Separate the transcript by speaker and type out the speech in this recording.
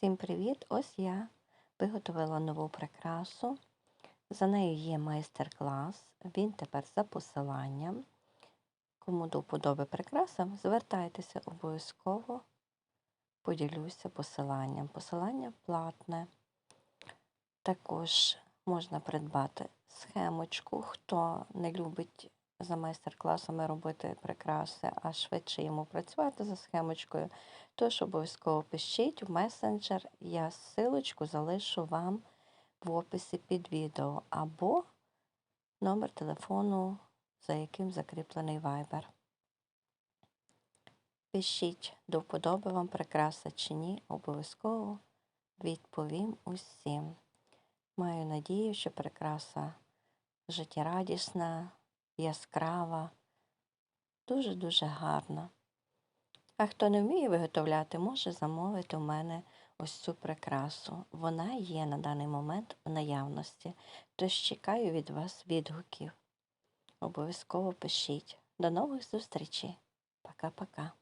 Speaker 1: Всім привіт! Ось я виготовила нову прикрасу. За нею є майстер-клас. Він тепер за посиланням. Кому до вподоби прикраса, звертайтеся обов'язково. Поділюся посиланням. Посилання платне. Також можна придбати схемочку. Хто не любить за майстер-класами робити прикраси, а швидше йому працювати за схемочкою, тож обов'язково пишіть в месенджер. Я ссылочку залишу вам в описі під відео або номер телефону, за яким закріплений Viber. Пишіть, до вподоби вам прикраса чи ні, обов'язково відповім усім. Маю надію, що прикраса життєрадісна, яскрава, дуже-дуже гарна. А хто не вміє виготовляти, може замовити у мене ось цю прикрасу. Вона є на даний момент в наявності. Тож чекаю від вас відгуків. Обов'язково пишіть. До нових зустрічей. Пока-пока.